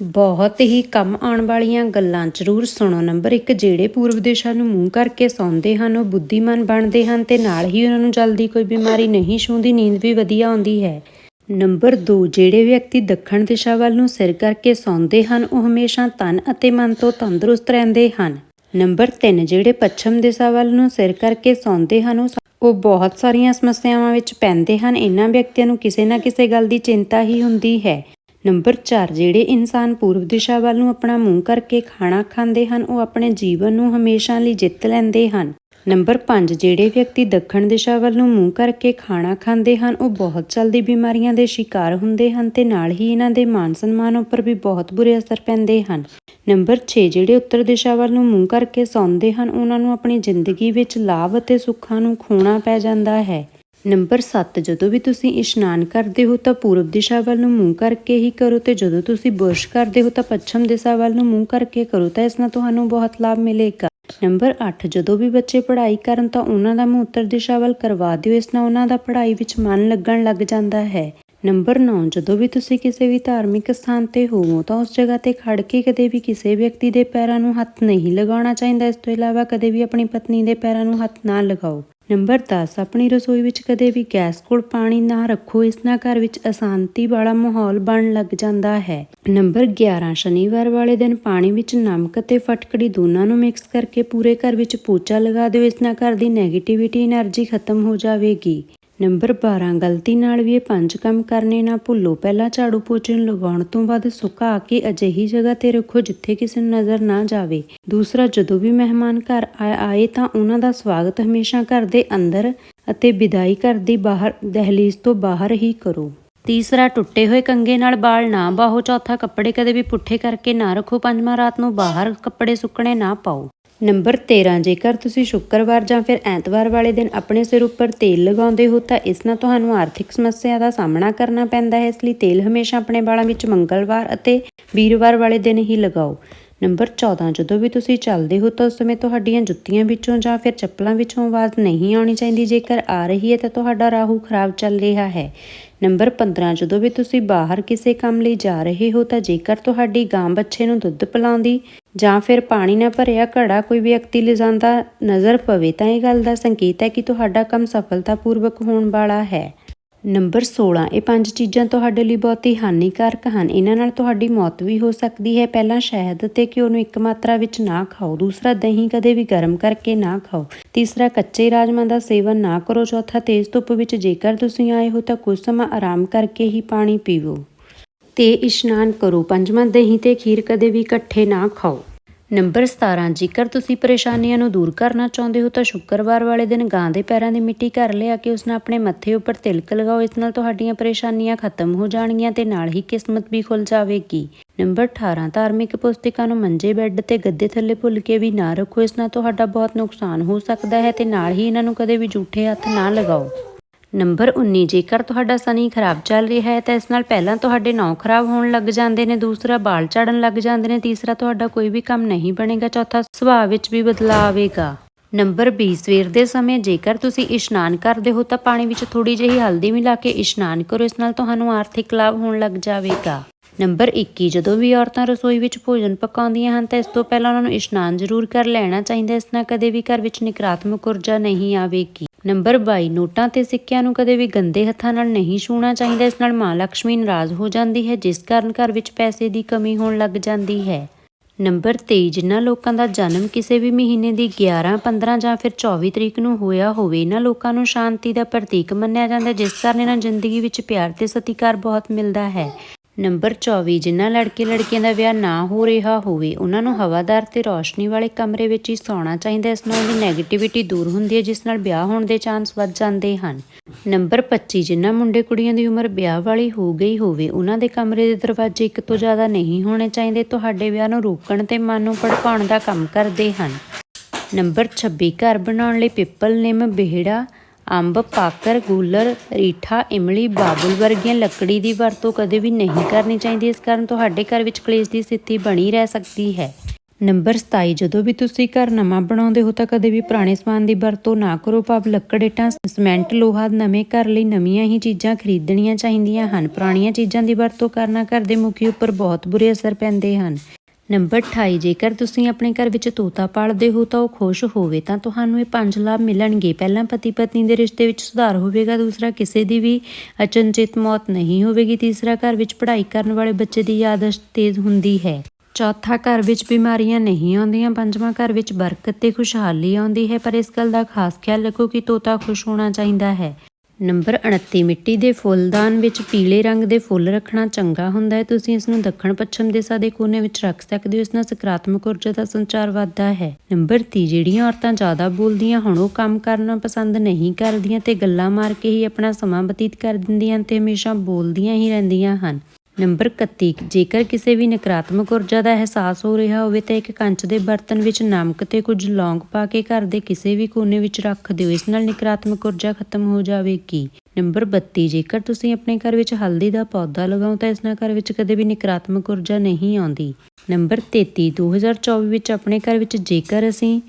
ਬਹੁਤ ਹੀ ਕੰਮ ਆਉਣ ਵਾਲੀਆਂ ਗੱਲਾਂ ਜ਼ਰੂਰ ਸੁਣੋ। ਨੰਬਰ 1 ਜਿਹੜੇ ਪੂਰਬ ਦਿਸ਼ਾ ਨੂੰ ਮੂੰਹ ਕਰਕੇ ਸੌਂਦੇ ਹਨ, ਉਹ ਬੁੱਧੀਮਾਨ ਬਣਦੇ ਹਨ ਤੇ ਨਾਲ ਹੀ ਉਹਨਾਂ ਨੂੰ ਜਲਦੀ ਕੋਈ ਬਿਮਾਰੀ ਨਹੀਂ ਛੂੰਹਦੀ, ਨੀਂਦ ਵੀ ਵਧੀਆ ਆਉਂਦੀ ਹੈ। ਨੰਬਰ 2 ਜਿਹੜੇ ਵਿਅਕਤੀ ਦੱਖਣ ਦਿਸ਼ਾ ਵੱਲ ਨੂੰ ਸਿਰ ਕਰਕੇ ਸੌਂਦੇ ਹਨ, ਉਹ ਹਮੇਸ਼ਾ ਤਨ ਅਤੇ ਮਨ ਤੋਂ ਤੰਦਰੁਸਤ ਰਹਿੰਦੇ ਹਨ। ਨੰਬਰ 3 ਜਿਹੜੇ ਪੱਛਮ ਦਿਸ਼ਾ ਵੱਲ ਨੂੰ ਸਿਰ ਕਰਕੇ ਸੌਂਦੇ ਹਨ ਉਹ ਬਹੁਤ ਸਾਰੀਆਂ ਸਮੱਸਿਆਵਾਂ ਵਿੱਚ ਪੈਂਦੇ ਹਨ। ਇਹਨਾਂ ਵਿਅਕਤੀਆਂ ਨੂੰ ਕਿਸੇ ਨਾ ਕਿਸੇ ਗੱਲ ਦੀ ਚਿੰਤਾ ਹੀ ਹੁੰਦੀ ਹੈ। ਨੰਬਰ 4 ਜਿਹੜੇ ਇਨਸਾਨ ਪੂਰਬ ਦਿਸ਼ਾ ਵੱਲ ਨੂੰ ਆਪਣਾ ਮੂੰਹ ਕਰਕੇ ਖਾਣਾ ਖਾਂਦੇ ਹਨ, ਉਹ ਆਪਣੇ ਜੀਵਨ ਨੂੰ ਹਮੇਸ਼ਾ ਲਈ ਜਿੱਤ ਲੈਂਦੇ ਹਨ। ਨੰਬਰ 5 ਜਿਹੜੇ ਵਿਅਕਤੀ ਦੱਖਣ ਦਿਸ਼ਾ ਵੱਲ ਨੂੰ ਮੂੰਹ ਕਰਕੇ ਖਾਣਾ ਖਾਂਦੇ ਹਨ, ਉਹ ਬਹੁਤ ਜਲਦੀ ਬਿਮਾਰੀਆਂ ਦੇ ਸ਼ਿਕਾਰ ਹੁੰਦੇ ਹਨ ਤੇ ਨਾਲ ਹੀ ਇਹਨਾਂ ਦੇ ਮਾਨ ਸਨਮਾਨ ਉੱਪਰ ਵੀ ਬਹੁਤ ਬੁਰੇ ਅਸਰ ਪੈਂਦੇ ਹਨ। ਨੰਬਰ 6 ਜਿਹੜੇ ਉੱਤਰ ਦਿਸ਼ਾ ਵੱਲ ਨੂੰ ਮੂੰਹ ਕਰਕੇ ਸੌਂਦੇ ਹਨ, ਉਹਨਾਂ ਨੂੰ ਆਪਣੀ ਜ਼ਿੰਦਗੀ ਵਿੱਚ ਲਾਭ ਅਤੇ ਸੁੱਖਾਂ ਨੂੰ ਖੋਣਾ ਪੈ ਜਾਂਦਾ ਹੈ। ਨੰਬਰ 7 ਜਦੋਂ ਵੀ ਤੁਸੀਂ ਇਸ਼ਨਾਨ ਕਰਦੇ ਹੋ ਤਾਂ ਪੂਰਬ ਦਿਸ਼ਾ ਵੱਲ ਨੂੰ ਮੂੰਹ ਕਰਕੇ ਹੀ ਕਰੋ ਤੇ ਜਦੋਂ ਤੁਸੀਂ ਬੁਰਸ਼ ਕਰਦੇ ਹੋ ਤਾਂ ਪੱਛਮ ਦਿਸ਼ਾ ਵੱਲ ਨੂੰ ਮੂੰਹ ਕਰਕੇ ਕਰੋ ਤਾਂ ਇਸ ਨਾਲ ਤੁਹਾਨੂੰ ਬਹੁਤ ਲਾਭ ਮਿਲੇਗਾ। ਨੰਬਰ 8 ਜਦੋਂ ਵੀ ਬੱਚੇ ਪੜ੍ਹਾਈ ਕਰਨ ਤਾਂ ਉਹਨਾਂ ਦਾ ਮੂੰਹ ਉੱਤਰ ਦਿਸ਼ਾ ਵੱਲ ਕਰਵਾ ਦਿਓ, ਇਸ ਨਾਲ ਉਹਨਾਂ ਦਾ ਪੜ੍ਹਾਈ ਵਿੱਚ ਮਨ ਲੱਗਣ ਲੱਗ ਜਾਂਦਾ ਹੈ। ਨੰਬਰ 9 ਜਦੋਂ ਵੀ ਤੁਸੀਂ ਕਿਸੇ ਵੀ ਧਾਰਮਿਕ ਸਥਾਨ ਤੇ ਹੋਵੋ ਤਾਂ ਉਸ ਜਗ੍ਹਾ ਤੇ ਖੜ ਕੇ ਕਦੇ ਵੀ ਕਿਸੇ ਵਿਅਕਤੀ ਦੇ ਪੈਰਾਂ ਨੂੰ ਹੱਥ ਨਹੀਂ ਲਗਾਉਣਾ ਚਾਹੀਦਾ, ਇਸ ਤੋਂ ਇਲਾਵਾ ਕਦੇ ਵੀ ਆਪਣੀ ਪਤਨੀ ਦੇ ਪੈਰਾਂ ਨੂੰ ਹੱਥ ਨਾ ਲਗਾਓ। ਨੰਬਰ 10 ਆਪਣੀ ਰਸੋਈ ਵਿੱਚ ਕਦੇ ਵੀ ਗੈਸ ਕੋਲ ਪਾਣੀ ਨਾ ਰੱਖੋ, ਇਸ ਨਾਲ ਘਰ ਵਿੱਚ ਅਸ਼ਾਂਤੀ ਵਾਲਾ ਮਾਹੌਲ ਬਣ ਲੱਗ ਜਾਂਦਾ ਹੈ। ਨੰਬਰ 11 ਸ਼ਨੀਵਾਰ ਵਾਲੇ ਦਿਨ ਪਾਣੀ ਵਿੱਚ ਨਮਕ ਅਤੇ ਫਟਕੜੀ ਦੋਨਾਂ ਨੂੰ ਮਿਕਸ ਕਰਕੇ ਪੂਰੇ ਘਰ ਵਿੱਚ ਪੋਚਾ ਲਗਾ ਦਿਓ, ਇਸ ਨਾਲ ਘਰ ਦੀ ਨੈਗੇਟਿਵਿਟੀ એનર્ਜੀ ਖਤਮ ਹੋ ਜਾਵੇਗੀ। ਨੰਬਰ 12 ਗਲਤੀ ਨਾਲ ਵੀ ਇਹ ਪੰਜ ਕੰਮ ਕਰਨੇ ਨਾ ਭੁੱਲੋ। ਪਹਿਲਾਂ ਝਾੜੂ ਪੋਚੇ ਨੂੰ ਲਗਾਉਣ ਤੋਂ ਬਾਅਦ ਸੁਕਾ ਕੇ ਅਜਿਹੀ ਜਗ੍ਹਾ ਤੇ ਰੱਖੋ ਜਿੱਥੇ ਕਿਸੇ ਨੂੰ ਨਜ਼ਰ ਨਾ ਜਾਵੇ। ਦੂਸਰਾ, ਜਦੋਂ ਵੀ ਮਹਿਮਾਨ ਘਰ ਆ- ਆਏ ਤਾਂ ਉਹਨਾਂ ਦਾ ਸਵਾਗਤ ਹਮੇਸ਼ਾ ਘਰ ਦੇ ਅੰਦਰ ਅਤੇ ਵਿਦਾਈ ਘਰ ਦੀ ਬਾਹਰ ਦਹਲੀਜ਼ ਤੋਂ ਬਾਹਰ ਹੀ ਕਰੋ। ਤੀਸਰਾ, ਟੁੱਟੇ ਹੋਏ ਕੰਗੇ ਨਾਲ ਬਾਲ ਨਾ ਬਾਹੋ। ਚੌਥਾ, ਕੱਪੜੇ ਕਦੇ ਵੀ ਪੁੱਠੇ ਕਰਕੇ ਨਾ ਰੱਖੋ। ਪੰਜਵਾਂ, ਰਾਤ ਨੂੰ ਬਾਹਰ ਕੱਪੜੇ ਸੁੱਕਣੇ ਨਾ ਪਾਓ। ਨੰਬਰ 13 ਜੇਕਰ ਤੁਸੀਂ ਸ਼ੁੱਕਰਵਾਰ ਜਾਂ ਫਿਰ ਐਤਵਾਰ ਵਾਲੇ ਦਿਨ ਆਪਣੇ ਸਿਰ ਉੱਪਰ ਤੇਲ ਲਗਾਉਂਦੇ ਹੋ, ਤਾਂ ਇਸ ਨਾਲ ਤੁਹਾਨੂੰ ਆਰਥਿਕ ਸਮੱਸਿਆ ਦਾ ਸਾਹਮਣਾ ਕਰਨਾ ਪੈਂਦਾ ਹੈ। ਇਸ ਲਈ ਤੇਲ ਹਮੇਸ਼ਾ ਆਪਣੇ ਵਾਲਾਂ ਵਿੱਚ ਮੰਗਲਵਾਰ ਅਤੇ ਵੀਰਵਾਰ ਵਾਲੇ ਦਿਨ ਹੀ ਲਗਾਓ। ਨੰਬਰ 14 ਜਦੋਂ ਵੀ ਤੁਸੀਂ ਚੱਲਦੇ ਹੋ, ਤਾਂ ਉਸ ਸਮੇਂ ਤੁਹਾਡੀਆਂ ਜੁੱਤੀਆਂ ਵਿੱਚੋਂ ਜਾਂ ਫਿਰ ਚੱਪਲਾਂ ਵਿੱਚੋਂ ਆਵਾਜ਼ ਨਹੀਂ ਆਉਣੀ ਚਾਹੀਦੀ। ਜੇਕਰ ਆ ਰਹੀ ਹੈ, ਤਾਂ ਤੁਹਾਡਾ ਰਾਹੂ ਖਰਾਬ ਚੱਲ ਰਿਹਾ ਹੈ। ਨੰਬਰ 15 ਜਦੋਂ ਵੀ ਤੁਸੀਂ ਬਾਹਰ ਕਿਸੇ ਕੰਮ ਲਈ ਜਾ ਰਹੇ ਹੋ, ਤਾਂ ਜੇਕਰ ਤੁਹਾਡੀ ਗਾਂ ਬੱਚੇ ਨੂੰ ਦੁੱਧ ਪਿਲਾਉਂਦੀ ਜਾਂ ਫਿਰ ਪਾਣੀ ਨਾਲ ਭਰਿਆ ਘੜਾ ਕੋਈ ਵਿਅਕਤੀ ਲਿਜਾਂਦਾ ਨਜ਼ਰ ਪਵੇ, ਤਾਂ ਇਹ ਗੱਲ ਦਾ ਸੰਕੇਤ ਹੈ ਕਿ ਤੁਹਾਡਾ ਕੰਮ ਸਫਲਤਾਪੂਰਵਕ ਹੋਣ ਵਾਲਾ ਹੈ। ਨੰਬਰ 16 ਇਹ ਪੰਜ ਚੀਜ਼ਾਂ ਤੁਹਾਡੇ ਲਈ ਬਹੁਤ ਹੀ ਹਾਨੀਕਾਰਕ ਹਨ। ਇਹਨਾਂ ਨਾਲ ਤੁਹਾਡੀ ਮੌਤ ਵੀ ਹੋ ਸਕਦੀ ਹੈ। ਪਹਿਲਾ ਸ਼ਹਿਦ ਅਤੇ ਘਿਓ ਨੂੰ ਇੱਕ ਮਾਤਰਾ ਵਿੱਚ ਨਾ ਖਾਓ, ਦੂਸਰਾ ਦਹੀਂ ਕਦੇ ਵੀ ਗਰਮ ਕਰਕੇ ਨਾ ਖਾਓ, ਤੀਸਰਾ ਕੱਚੇ ਰਾਜਮਾ ਦਾ ਸੇਵਨ ਨਾ ਕਰੋ, ਚੌਥਾ ਤੇਜ਼ ਧੁੱਪ ਵਿੱਚ ਜੇਕਰ ਤੁਸੀਂ ਆਏ ਹੋ ਤਾਂ ਕੁਝ ਸਮਾਂ ਆਰਾਮ ਕਰਕੇ ਹੀ ਪਾਣੀ ਪੀਵੋ। ਤੇ ਇਸ਼ਨਾਨ ਕਰੋ। ਪੰਜਵਾਂ ਦਹੀਂ ਤੇ ਖੀਰ ਕਦੇ ਵੀ ਇਕੱਠੇ ਨਾ ਖਾਓ। ਨੰਬਰ 17 ਜੇਕਰ ਤੁਸੀਂ ਪਰੇਸ਼ਾਨੀਆਂ ਨੂੰ ਦੂਰ ਕਰਨਾ ਚਾਹੁੰਦੇ ਹੋ ਤਾਂ ਸ਼ੁੱਕਰਵਾਰ ਵਾਲੇ ਦਿਨ ਗਾਂ ਦੇ ਪੈਰਾਂ ਦੀ ਮਿੱਟੀ ਘਰ ਲਿਆ ਕੇ ਉਸ ਨਾਲ ਆਪਣੇ ਮੱਥੇ ਉੱਪਰ ਤਿਲਕ ਲਗਾਓ। ਇਸ ਨਾਲ ਤੁਹਾਡੀਆਂ ਪਰੇਸ਼ਾਨੀਆਂ ਖਤਮ ਹੋ ਜਾਣਗੀਆਂ ਤੇ ਨਾਲ ਹੀ ਕਿਸਮਤ ਵੀ ਖੁੱਲ ਜਾਵੇਗੀ। ਨੰਬਰ 18 ਧਾਰਮਿਕ ਪੁਸਤਕਾਂ ਨੂੰ ਮੰਜੇ, ਬੈੱਡ ਤੇ ਗੱਦੇ ਥੱਲੇ ਭੁੱਲ ਕੇ ਵੀ ਨਾ ਰੱਖੋ। ਇਸ ਨਾਲ ਤੁਹਾਡਾ ਬਹੁਤ ਨੁਕਸਾਨ ਹੋ ਸਕਦਾ ਹੈ ਤੇ ਨਾਲ ਹੀ ਇਹਨਾਂ ਨੂੰ ਕਦੇ ਵੀ ਝੂਠੇ ਹੱਥ ਨਾ ਲਗਾਓ। ਨੰਬਰ 19 ਜੇਕਰ ਤੁਹਾਡਾ ਸਨੀ ਖਰਾਬ ਚੱਲ ਰਿਹਾ ਹੈ, ਤਾਂ ਇਸ ਨਾਲ ਪਹਿਲਾਂ ਤੁਹਾਡੇ ਨੌ ਖਰਾਬ ਹੋਣ ਲੱਗ ਜਾਂਦੇ ਨੇ, ਦੂਸਰਾ ਬਾਲ ਝੜਨ ਲੱਗ ਜਾਂਦੇ ਨੇ, ਤੀਸਰਾ ਤੁਹਾਡਾ ਕੋਈ ਵੀ ਕੰਮ ਨਹੀਂ ਬਣੇਗਾ, ਚੌਥਾ ਸੁਭਾਅ ਵਿੱਚ ਵੀ ਬਦਲਾਅ ਆਵੇਗਾ। ਨੰਬਰ 20 ਸਵੇਰ ਦੇ ਸਮੇਂ ਜੇਕਰ ਤੁਸੀਂ ਇਸ਼ਨਾਨ ਕਰਦੇ ਹੋ, ਤਾਂ ਪਾਣੀ ਵਿੱਚ ਥੋੜੀ ਜਿਹੀ ਹਲਦੀ ਮਿਲਾ ਕੇ ਇਸ਼ਨਾਨ ਕਰੋ, ਇਸ ਨਾਲ ਤੁਹਾਨੂੰ ਆਰਥਿਕ ਲਾਭ ਹੋਣ ਲੱਗ ਜਾਵੇਗਾ। ਨੰਬਰ 21 ਜਦੋਂ ਵੀ ਔਰਤਾਂ ਰਸੋਈ ਵਿੱਚ ਭੋਜਨ ਪਕਾਉਂਦੀਆਂ ਹਨ ਤਾਂ ਇਸ ਤੋਂ ਪਹਿਲਾਂ ਉਹਨਾਂ ਨੂੰ ਇਸ਼ਨਾਨ ਜ਼ਰੂਰ ਕਰ ਲੈਣਾ ਚਾਹੀਦਾ ਇਸ ਨਾਲ ਕਦੇ ਵੀ ਘਰ ਵਿੱਚ ਨਕਾਰਾਤਮਕ ਊਰਜਾ ਨਹੀਂ ਆਵੇਗੀ। ਨੰਬਰ 22 ਨੋਟਾਂ ਤੇ ਸਿੱਕਿਆਂ ਨੂੰ ਕਦੇ ਵੀ ਗੰਦੇ ਹੱਥਾਂ ਨਾਲ ਨਹੀਂ ਛੂਹਣਾ ਚਾਹੀਦਾ ਇਸ ਨਾਲ ਮਾਂ ਲక్ష్ਮੀ ਨਾਰਾਜ਼ ਹੋ ਜਾਂਦੀ ਹੈ ਜਿਸ ਕਾਰਨ ਘਰ ਵਿੱਚ ਪੈਸੇ ਦੀ ਕਮੀ ਹੋਣ ਲੱਗ ਜਾਂਦੀ ਹੈ। ਨੰਬਰ 23 ਜਿਨ੍ਹਾਂ ਲੋਕਾਂ ਦਾ ਜਨਮ ਕਿਸੇ ਵੀ ਮਹੀਨੇ ਦੀ 11, 15 ਜਾਂ ਫਿਰ 24 ਤਰੀਕ ਨੂੰ ਹੋਇਆ ਹੋਵੇ ਇਹਨਾਂ ਲੋਕਾਂ ਨੂੰ ਸ਼ਾਂਤੀ ਦਾ ਪ੍ਰਤੀਕ ਮੰਨਿਆ ਜਾਂਦਾ ਜਿਸ ਕਾਰਨ ਇਹਨਾਂ ਨੂੰ ਜ਼ਿੰਦਗੀ ਵਿੱਚ ਪਿਆਰ ਤੇ ਸਤਿਕਾਰ ਬਹੁਤ ਮਿਲਦਾ ਹੈ। ਨੰਬਰ 24 ਜਿਨ੍ਹਾਂ ਲੜਕੇ ਲੜਕੀਆਂ ਦਾ ਵਿਆਹ ਨਾ ਹੋ ਰਿਹਾ ਹੋਵੇ, ਉਹਨਾਂ ਨੂੰ ਹਵਾਦਾਰ ਤੇ ਰੌਸ਼ਨੀ ਵਾਲੇ ਕਮਰੇ ਵਿੱਚ ਹੀ ਸੌਣਾ ਚਾਹੀਦਾ ਇਸ ਨਾਲ ਉਹਦੀ 네ਗੇਟਿਵਿਟੀ ਦੂਰ ਹੁੰਦੀ ਹੈ, ਜਿਸ ਨਾਲ ਵਿਆਹ ਹੋਣ ਦੇ ਚਾਂਸ ਵੱਧ ਜਾਂਦੇ ਹਨ। ਨੰਬਰ 25 ਜਿਨ੍ਹਾਂ ਮੁੰਡੇ ਕੁੜੀਆਂ ਦੀ ਉਮਰ ਵਿਆਹ ਵਾਲੀ ਹੋ ਗਈ ਹੋਵੇ, ਉਹਨਾਂ ਦੇ ਕਮਰੇ ਦੇ ਦਰਵਾਜ਼ੇ ਇੱਕ ਤੋਂ ਜ਼ਿਆਦਾ ਨਹੀਂ ਹੋਣੇ ਚਾਹੀਦੇ। ਤੁਹਾਡੇ ਵਿਆਹ ਨੂੰ ਰੋਕਣ ਤੇ ਮਨ ਨੂੰ ਭੜਕਾਉਣ ਦਾ ਕੰਮ ਕਰਦੇ ਹਨ। ਨੰਬਰ 26 ਘਰ ਬਣਾਉਣ ਲਈ ਪਿੱਪਲ ਨਿੰਮ ਬਿਹੜਾ ਅੰਬ ਪਾਕਰ ਗੂਲਰ, ਰੀਠਾ, ਇਮਲੀ, ਬਾਬੁਲ ਵਰਗੀਆਂ ਲੱਕੜੀ ਦੀ ਵਰਤੋਂ ਕਦੇ ਵੀ ਨਹੀਂ ਕਰਨੀ ਚਾਹੀਦੀ। ਇਸ ਕਾਰਨ ਤੁਹਾਡੇ ਘਰ ਵਿੱਚ ਕਲੇਸ਼ ਦੀ ਸਥਿਤੀ ਬਣੀ ਰਹਿ ਸਕਦੀ ਹੈ। ਨੰਬਰ 27 ਜਦੋਂ ਵੀ ਤੁਸੀਂ ਘਰ ਨਵਾਂ ਬਣਾਉਂਦੇ ਹੋ ਤਾਂ ਕਦੇ ਵੀ ਪੁਰਾਣੇ ਸਮਾਨ ਦੀ ਵਰਤੋਂ ਨਾ ਕਰੋ। ਭਾਵ ਲੱਕੜ, ਇੱਟਾਂ, ਸਮੈਂਟ, ਲੋਹਾ, ਨਵੇਂ ਘਰ ਲਈ ਨਵੀਆਂ ਹੀ ਚੀਜ਼ਾਂ ਖਰੀਦਣੀਆਂ ਚਾਹੀਦੀਆਂ ਹਨ। ਪੁਰਾਣੀਆਂ ਚੀਜ਼ਾਂ ਦੀ ਵਰਤੋਂ ਕਰਨਾ ਘਰ ਦੇ ਮੁਖੀ ਉੱਪਰ ਬਹੁਤ ਬੁਰੇ ਅਸਰ ਪੈਂਦੇ ਹਨ। ਨੰਬਰ 28 ਜੇਕਰ ਤੁਸੀਂ ਆਪਣੇ ਘਰ ਵਿੱਚ ਤੋਤਾ ਪਾਲਦੇ ਹੋ ਤਾਂ ਉਹ ਖੁਸ਼ ਹੋਵੇ, ਤਾਂ ਤੁਹਾਨੂੰ ਇਹ ਪੰਜ ਲਾਭ ਮਿਲਣਗੇ। ਪਹਿਲਾ ਪਤੀ ਪਤਨੀ ਦੇ ਰਿਸ਼ਤੇ ਵਿੱਚ ਸੁਧਾਰ ਹੋਵੇਗਾ, ਦੂਸਰਾ ਕਿਸੇ ਦੀ ਵੀ ਅਚਨਚੇਤ ਮੌਤ ਨਹੀਂ ਹੋਵੇਗੀ, ਤੀਸਰਾ ਘਰ ਵਿੱਚ ਪੜ੍ਹਾਈ ਕਰਨ ਵਾਲੇ ਬੱਚੇ ਦੀ ਯਾਦਦਾਸ਼ਤ ਤੇਜ਼ ਹੁੰਦੀ ਹੈ। ਚੌਥਾ ਘਰ ਵਿੱਚ ਬਿਮਾਰੀਆਂ ਨਹੀਂ ਆਉਂਦੀਆਂ, ਪੰਜਵਾਂ ਘਰ ਵਿੱਚ ਬਰਕਤ ਤੇ ਖੁਸ਼ਹਾਲੀ ਆਉਂਦੀ ਹੈ, ਪਰ ਇਸ ਗੱਲ ਦਾ ਖਾਸ ਖਿਆਲ ਰੱਖੋ ਕਿ ਤੋਤਾ ਖੁਸ਼ ਹੋਣਾ ਚਾਹੀਦਾ ਹੈ। ਨੰਬਰ 29 ਮਿੱਟੀ ਦੇ ਫੁੱਲਦਾਨ ਵਿੱਚ ਪੀਲੇ ਰੰਗ ਦੇ ਫੁੱਲ ਰੱਖਣਾ ਚੰਗਾ ਹੁੰਦਾ ਹੈ। ਤੁਸੀਂ ਇਸ ਨੂੰ ਦੱਖਣ ਪੱਛਮ ਦਿਸ਼ਾ ਦੇ ਕੋਨੇ ਵਿੱਚ ਰੱਖ ਸਕਦੇ ਹੋ। ਇਸ ਨਾਲ ਸਕਾਰਾਤਮਕ ਊਰਜਾ ਦਾ ਸੰਚਾਰ ਵੱਧਦਾ ਹੈ। ਨੰਬਰ 30 ਜਿਹੜੀਆਂ ਔਰਤਾਂ ਜ਼ਿਆਦਾ ਬੋਲਦੀਆਂ ਹੁਣ ਉਹ ਕੰਮ ਕਰਨਾ ਪਸੰਦ ਨਹੀਂ ਕਰਦੀਆਂ ਤੇ ਗੱਲਾਂ ਮਾਰ ਕੇ ਹੀ ਆਪਣਾ ਸਮਾਂ ਬਤੀਤ ਕਰ ਦਿੰਦੀਆਂ ਹਨ ਤੇ ਹਮੇਸ਼ਾ ਬੋਲਦੀਆਂ ਹੀ ਰਹਿੰਦੀਆਂ ਹਨ। ਨੰਬਰ 31 ਜੇਕਰ ਕਿਸੇ ਵੀ ਨਕਾਰਾਤਮਕ ਊਰਜਾ ਦਾ ਅਹਿਸਾਸ ਹੋ ਰਿਹਾ ਹੋਵੇ ਤਾਂ ਇੱਕ ਕੰਚ ਦੇ ਬਰਤਨ ਵਿੱਚ ਨਮਕ ਤੇ ਕੁਝ ਲੌਂਗ ਪਾ ਕੇ ਘਰ ਦੇ ਕਿਸੇ ਵੀ ਕੋਨੇ ਵਿੱਚ ਰੱਖ ਦਿਓ। ਇਸ ਨਾਲ ਨਕਾਰਾਤਮਕ ਊਰਜਾ ਖਤਮ ਹੋ ਜਾਵੇਗੀ। ਨੰਬਰ 32 ਜੇਕਰ ਤੁਸੀਂ ਆਪਣੇ ਘਰ ਵਿੱਚ ਹਲਦੀ ਦਾ ਪੌਦਾ ਲਗਾਓ ਤਾਂ ਇਸ ਨਾਲ ਘਰ ਵਿੱਚ ਕਦੇ ਵੀ ਨਕਾਰਾਤਮਕ ਊਰਜਾ ਨਹੀਂ ਆਉਂਦੀ। ਨੰਬਰ 33 2024 ਵਿੱਚ ਆਪਣੇ ਘਰ ਵਿੱਚ ਜੇਕਰ ਅਸੀਂ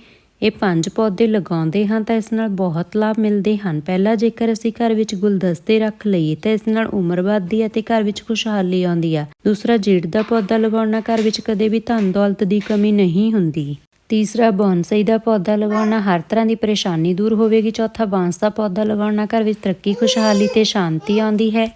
ਇਹ ਪੰਜ ਪੌਦੇ ਲਗਾਉਂਦੇ ਹਾਂ ਤਾਂ ਇਸ ਨਾਲ ਬਹੁਤ ਲਾਭ ਮਿਲਦੇ ਹਨ। ਪਹਿਲਾ ਜੇਕਰ ਅਸੀਂ ਘਰ ਵਿੱਚ ਗੁਲਦਸਤੇ ਰੱਖ ਲਈਏ ਤਾਂ ਇਸ ਨਾਲ ਉਮਰ ਵੱਧਦੀ ਹੈ ਤੇ ਘਰ ਵਿੱਚ ਖੁਸ਼ਹਾਲੀ ਆਉਂਦੀ ਆ ਦੂਸਰਾ ਜੀੜ ਦਾ ਪੌਦਾ ਲਗਾਉਣਾ ਘਰ ਵਿੱਚ ਕਦੇ ਵੀ ਧਨ ਦੌਲਤ ਦੀ ਕਮੀ ਨਹੀਂ ਹੁੰਦੀ। ਤੀਸਰਾ, ਬੌਨਸਾਈ ਦਾ ਪੌਦਾ ਲਗਾਉਣਾ ਹਰ ਤਰ੍ਹਾਂ ਦੀ ਪਰੇਸ਼ਾਨੀ ਦੂਰ ਹੋਵੇਗੀ। ਚੌਥਾ, ਬਾਂਸ ਦਾ ਪੌਦਾ ਲਗਾਉਣਾ ਘਰ ਵਿੱਚ ਤਰੱਕੀ, ਖੁਸ਼ਹਾਲੀ ਤੇ ਸ਼ਾਂਤੀ ਆਉਂਦੀ ਹੈ।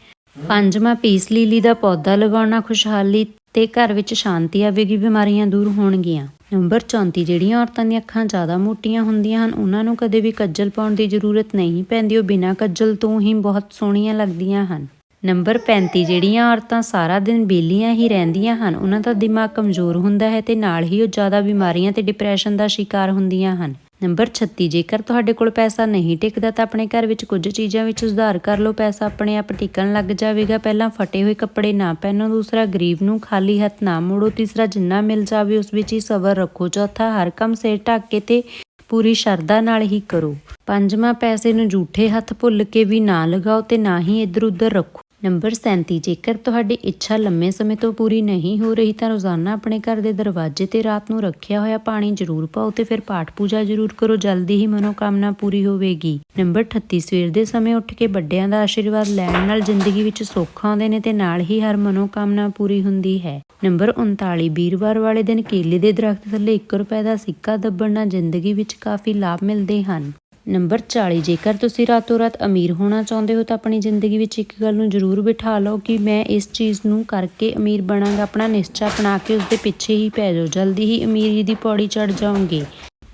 ਪੰਜਵਾਂ, ਪੀਸ ਲੀਲੀ ਦਾ ਪੌਦਾ ਲਗਾਉਣਾ ਖੁਸ਼ਹਾਲੀ ਤੇ ਘਰ ਵਿੱਚ ਸ਼ਾਂਤੀ ਆਵੇਗੀ, ਬਿਮਾਰੀਆਂ ਦੂਰ ਹੋਣਗੀਆਂ। ਨੰਬਰ 34 ਜਿਹੜੀਆਂ ਔਰਤਾਂ ਦੀਆਂ ਅੱਖਾਂ ਜ਼ਿਆਦਾ ਮੋਟੀਆਂ ਹੁੰਦੀਆਂ ਹਨ, ਉਹਨਾਂ ਨੂੰ ਕਦੇ ਵੀ ਕੱਜਲ ਪਾਉਣ ਦੀ ਜ਼ਰੂਰਤ ਨਹੀਂ ਪੈਂਦੀ, ਉਹ ਬਿਨਾਂ ਕੱਜਲ ਤੋਂ ਹੀ ਬਹੁਤ ਸੋਹਣੀਆਂ ਲੱਗਦੀਆਂ ਹਨ। ਨੰਬਰ 35 ਜਿਹੜੀਆਂ ਔਰਤਾਂ ਸਾਰਾ ਦਿਨ ਬੇਲੀਆਂ ਹੀ ਰਹਿੰਦੀਆਂ ਹਨ, ਉਹਨਾਂ ਦਾ ਦਿਮਾਗ ਕਮਜ਼ੋਰ ਹੁੰਦਾ ਹੈ ਤੇ ਨਾਲ ਹੀ ਉਹ ਜ਼ਿਆਦਾ ਬਿਮਾਰੀਆਂ ਤੇ ਡਿਪਰੈਸ਼ਨ ਦਾ ਸ਼ਿਕਾਰ ਹੁੰਦੀਆਂ ਹਨ। ਨੰਬਰ 36 ਜੇਕਰ ਤੁਹਾਡੇ ਕੋਲ ਪੈਸਾ ਨਹੀਂ ਟਿਕਦਾ ਤਾਂ ਆਪਣੇ ਘਰ ਵਿੱਚ ਕੁਝ ਚੀਜ਼ਾਂ ਵਿੱਚ ਸੁਧਾਰ ਕਰ ਲਓ। ਪੈਸਾ ਆਪਣੇ ਆਪ ਟਿਕਣ ਲੱਗ ਜਾਵੇਗਾ। ਪਹਿਲਾਂ ਫਟੇ ਹੋਏ ਕੱਪੜੇ ਨਾ ਪਹਿਨੋ, ਦੂਸਰਾ ਗਰੀਬ ਨੂੰ ਖਾਲੀ ਹੱਥ ਨਾ ਮੋੜੋ, ਤੀਸਰਾ ਜਿੰਨਾ ਮਿਲ ਜਾਵੇ ਉਸ ਵਿੱਚ ਹੀ ਸਬਰ ਰੱਖੋ, ਚੌਥਾ ਹਰ ਕੰਮ ਸਿਰ ਢੱਕ ਕੇ ਤੇ ਪੂਰੀ ਸ਼ਰਧਾ ਨਾਲ ਹੀ ਕਰੋ। ਪੰਜਵਾਂ, ਪੈਸੇ ਨੂੰ ਝੂਠੇ ਹੱਥ ਭੁੱਲ ਕੇ ਵੀ ਨਾ ਲਗਾਓ ਤੇ ਨਾ ਹੀ ਇੱਧਰ ਉੱਧਰ ਰੱਖੋ। ਨੰਬਰ 37 ਜੇਕਰ ਤੁਹਾਡੀ ਇੱਛਾ ਲੰਮੇ ਸਮੇਂ ਤੋਂ ਪੂਰੀ ਨਹੀਂ ਹੋ ਰਹੀ ਤਾਂ ਰੋਜ਼ਾਨਾ ਆਪਣੇ ਘਰ ਦੇ ਦਰਵਾਜ਼ੇ ਤੇ ਰਾਤ ਨੂੰ ਰੱਖਿਆ ਹੋਇਆ ਪਾਣੀ ਜ਼ਰੂਰ ਪਾਓ ਤੇ ਫਿਰ ਪਾਠ ਪੂਜਾ ਜ਼ਰੂਰ ਕਰੋ, ਜਲਦੀ ਹੀ ਮਨੋਕਾਮਨਾ ਪੂਰੀ ਹੋਵੇਗੀ। ਨੰਬਰ 38 ਸਵੇਰ ਦੇ ਸਮੇਂ ਉੱਠ ਕੇ ਵੱਡਿਆਂ ਦਾ ਆਸ਼ੀਰਵਾਦ ਲੈਣ ਨਾਲ ਜ਼ਿੰਦਗੀ ਵਿੱਚ ਸੁੱਖ ਆਉਂਦੇ ਨੇ ਤੇ ਨਾਲ ਹੀ ਹਰ ਮਨੋਕਾਮਨਾ ਪੂਰੀ ਹੁੰਦੀ ਹੈ। ਨੰਬਰ 39 ਵੀਰਵਾਰ ਵਾਲੇ ਦਿਨ ਕੇਲੇ ਦੇ ਦਰਖਤ ਥੱਲੇ 1 ਰੁਪਏ ਦਾ ਸਿੱਕਾ ਦੱਬਣ ਨਾਲ ਜ਼ਿੰਦਗੀ ਵਿੱਚ ਕਾਫੀ ਲਾਭ ਮਿਲਦੇ ਹਨ। ਨੰਬਰ 40 ਜੇਕਰ ਤੁਸੀਂ ਰਾਤੋਂ ਰਾਤ ਅਮੀਰ ਹੋਣਾ ਚਾਹੁੰਦੇ ਹੋ ਤਾਂ ਆਪਣੀ ਜ਼ਿੰਦਗੀ ਵਿੱਚ ਇੱਕ ਗੱਲ ਨੂੰ ਜ਼ਰੂਰ ਬਿਠਾ ਲਓ ਕਿ ਮੈਂ ਇਸ ਚੀਜ਼ ਨੂੰ ਕਰਕੇ ਅਮੀਰ ਬਣਾਂਗਾ। ਆਪਣਾ ਨਿਸ਼ਚਾ ਅਪਣਾ ਕੇ ਉਸ ਦੇ ਪਿੱਛੇ ਹੀ ਪੈ ਜਾਓ। ਜਲਦੀ ਹੀ ਅਮੀਰੀ ਦੀ ਪੌੜੀ ਚੜ ਜਾਓਗੇ।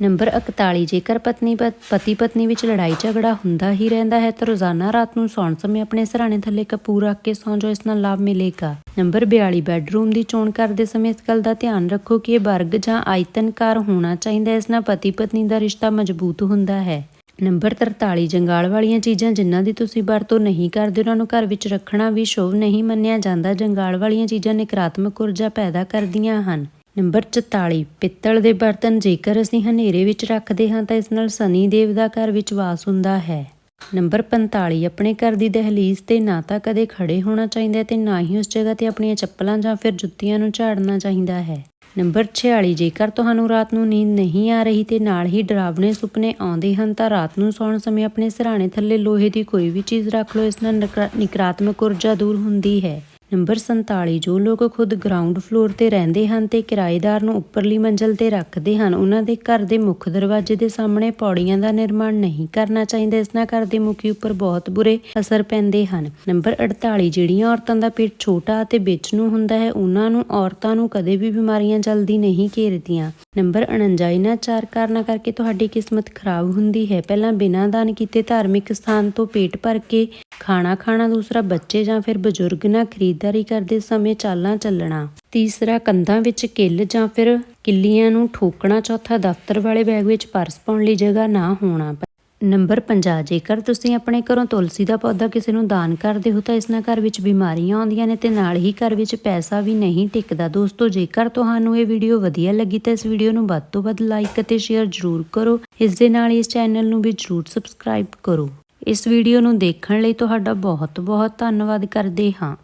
ਨੰਬਰ 41 ਜੇਕਰ ਪਤਨੀ ਪਤ- ਪਤੀ ਪਤਨੀ ਵਿੱਚ ਲੜਾਈ ਝਗੜਾ ਹੁੰਦਾ ਹੀ ਰਹਿੰਦਾ ਹੈ ਤਾਂ ਰੋਜ਼ਾਨਾ ਰਾਤ ਨੂੰ ਸੌਣ ਸਮੇਂ ਆਪਣੇ ਸਰਾਣੇ ਥੱਲੇ ਕਪੂਰ ਰੱਖ ਕੇ ਸੌਂ ਜਾਓ। ਇਸ ਨਾਲ ਲਾਭ ਮਿਲੇਗਾ। ਨੰਬਰ 42 ਬੈੱਡਰੂਮ ਦੀ ਚੋਣ ਕਰਦੇ ਸਮੇਂ ਇਸ ਗੱਲ ਦਾ ਧਿਆਨ ਰੱਖੋ ਕਿ ਇਹ ਵਰਗ ਜਾਂ ਆਇਤਨਕਾਰ ਹੋਣਾ ਚਾਹੀਦਾ ਇਸ ਨਾਲ ਪਤੀ ਪਤਨੀ ਦਾ ਰਿਸ਼ਤਾ ਮਜ਼ਬੂਤ ਹੁੰਦਾ ਹੈ। ਨੰਬਰ 43 ਜੰਗਾਲ ਵਾਲੀਆਂ ਚੀਜ਼ਾਂ ਜਿਨ੍ਹਾਂ ਦੀ ਤੁਸੀਂ ਵਰਤੋਂ ਨਹੀਂ ਕਰਦੇ, ਉਹਨਾਂ ਨੂੰ ਘਰ ਵਿੱਚ ਰੱਖਣਾ ਵੀ ਸ਼ੁਭ ਨਹੀਂ ਮੰਨਿਆ ਜਾਂਦਾ। ਜੰਗਾਲ ਵਾਲੀਆਂ ਚੀਜ਼ਾਂ ਨਕਾਰਾਤਮਕ ਊਰਜਾ ਪੈਦਾ ਕਰਦੀਆਂ ਹਨ। ਨੰਬਰ 44 ਪਿੱਤਲ ਦੇ ਬਰਤਨ। ਜੇਕਰ ਅਸੀਂ ਹਨੇਰੇ ਵਿੱਚ ਰੱਖਦੇ ਹਾਂ, ਤਾਂ ਇਸ ਨਾਲ ਸਨੀ ਦੇਵ ਦਾ ਘਰ ਵਿੱਚ ਵਾਸ ਹੁੰਦਾ ਹੈ। ਨੰਬਰ 45 ਆਪਣੇ ਘਰ ਦੀ ਦਹਲੀਜ਼ ਤੇ ਨਾ ਤਾਂ ਕਦੇ ਖੜੇ ਹੋਣਾ ਚਾਹੀਦਾ ਹੈ ਤੇ ਨਾ ਹੀ ਉਸ ਜਗ੍ਹਾ ਤੇ ਆਪਣੀਆਂ ਚੱਪਲਾਂ ਜਾਂ ਫਿਰ ਜੁੱਤੀਆਂ ਨੂੰ ਝਾੜਨਾ ਚਾਹੀਦਾ ਹੈ। ਨੰਬਰ 46 ਜੇਕਰ ਤੁਹਾਨੂੰ ਰਾਤ ਨੂੰ ਨੀਂਦ ਨਹੀਂ ਆ ਰਹੀ ਤੇ ਨਾਲ ਹੀ ਡਰਾਵਣੇ ਸੁਪਨੇ ਆਉਂਦੇ ਹਨ, ਤਾਂ ਰਾਤ ਨੂੰ ਸੌਣ ਸਮੇਂ ਆਪਣੇ ਸਿਰਹਾਣੇ ਥੱਲੇ ਲੋਹੇ ਦੀ ਕੋਈ ਵੀ ਚੀਜ਼ ਰੱਖ ਲਓ, ਇਸ ਨਾਲ ਨਕਰਾ- ਨਕਾਰਾਤਮਕ ਊਰਜਾ ਦੂਰ ਹੁੰਦੀ ਹੈ। ਨੰਬਰ 47 ਜੋ ਲੋਕ ਖੁਦ ਗਰਾਊਂਡ ਫਲੋਰ ਤੇ ਰਹਿੰਦੇ ਹਨ ਤੇ ਕਿਰਾਏਦਾਰ ਨੂੰ ਉੱਪਰਲੀ ਮੰਜ਼ਲ ਤੇ ਰੱਖਦੇ ਹਨ, ਉਹਨਾਂ ਦੇ ਘਰ ਦੇ ਮੁੱਖ ਦਰਵਾਜ਼ੇ ਦੇ ਸਾਹਮਣੇ ਪੌੜੀਆਂ ਦਾ ਨਿਰਮਾਣ ਨਹੀਂ ਕਰਨਾ ਚਾਹੀਦਾ, ਇਸ ਨਾਲ ਘਰ ਦੇ ਮੁਖੀ ਉੱਪਰ ਬਹੁਤ ਬੁਰੇ ਅਸਰ ਪੈਂਦੇ ਹਨ। ਨੰਬਰ 48 ਜਿਹੜੀਆਂ ਔਰਤਾਂ ਦਾ ਪੇਟ ਛੋਟਾ ਅਤੇ ਵਿੱਚ ਨੂੰ ਹੁੰਦਾ ਹੈ, ਉਹਨਾਂ ਨੂੰ ਔਰਤਾਂ ਨੂੰ ਕਦੇ ਵੀ ਬਿਮਾਰੀਆਂ ਜਲਦੀ ਨਹੀਂ ਘੇਰਦੀਆਂ। ਨੰਬਰ 49 ਇਹਨਾਂ ਚਾਰ ਕਾਰਨਾਂ ਕਰਕੇ ਤੁਹਾਡੀ ਕਿਸਮਤ ਖਰਾਬ ਹੁੰਦੀ ਹੈ। ਪਹਿਲਾਂ ਬਿਨਾਂ ਦਾਨ ਕੀਤੇ ਧਾਰਮਿਕ ਸਥਾਨ ਤੋਂ ਪੇਟ ਭਰ ਕੇ ਖਾਣਾ ਖਾਣਾ, ਦੂਸਰਾ ਬੱਚੇ ਜਾਂ ਫਿਰ ਬਜ਼ੁਰਗ ਨਾ ਖਰੀਦ ਖਰੀਦਦਾਰੀ ਕਰਦੇ ਸਮੇਂ ਚਾਲਾਂ ਚੱਲਣਾ। ਤੀਸਰਾ, ਕੰਧਾਂ ਵਿੱਚ ਕਿੱਲ ਜਾਂ ਫਿਰ ਕਿੱਲੀਆਂ ਨੂੰ ਠੋਕਣਾ। ਚੌਥਾ, ਦਫ਼ਤਰ ਵਾਲੇ ਬੈਗ ਵਿੱਚ ਪਰਸ ਪਾਉਣ ਲਈ ਜਗ੍ਹਾ ਨਾ ਹੋਣਾ। ਨੰਬਰ 50 ਜੇਕਰ ਤੁਸੀਂ ਆਪਣੇ ਘਰੋਂ ਤੁਲਸੀ ਦਾ ਪੌਦਾ ਕਿਸੇ ਨੂੰ ਦਾਨ ਕਰਦੇ ਹੋ, ਤਾਂ ਇਸ ਨਾਲ ਘਰ ਵਿੱਚ ਬਿਮਾਰੀਆਂ ਆਉਂਦੀਆਂ ਨੇ ਤੇ ਨਾਲ ਹੀ ਘਰ ਵਿੱਚ ਪੈਸਾ ਵੀ ਨਹੀਂ ਟਿਕਦਾ। ਦੋਸਤੋ, ਜੇਕਰ ਤੁਹਾਨੂੰ ਇਹ ਵੀਡੀਓ ਵਧੀਆ ਲੱਗੀ, ਤਾਂ ਇਸ ਵੀਡੀਓ ਨੂੰ ਵੱਧ ਤੋਂ ਵੱਧ ਲਾਈਕ ਅਤੇ ਸ਼ੇਅਰ ਜ਼ਰੂਰ ਕਰੋ। ਇਸ ਦੇ ਨਾਲ ਇਸ ਚੈਨਲ ਨੂੰ ਵੀ ਜ਼ਰੂਰ ਸਬਸਕ੍ਰਾਈਬ ਕਰੋ। ਇਸ ਵੀਡੀਓ ਨੂੰ ਦੇਖਣ ਲਈ ਤੁਹਾਡਾ ਬਹੁਤ ਬਹੁਤ ਧੰਨਵਾਦ ਕਰਦੇ ਹਾਂ।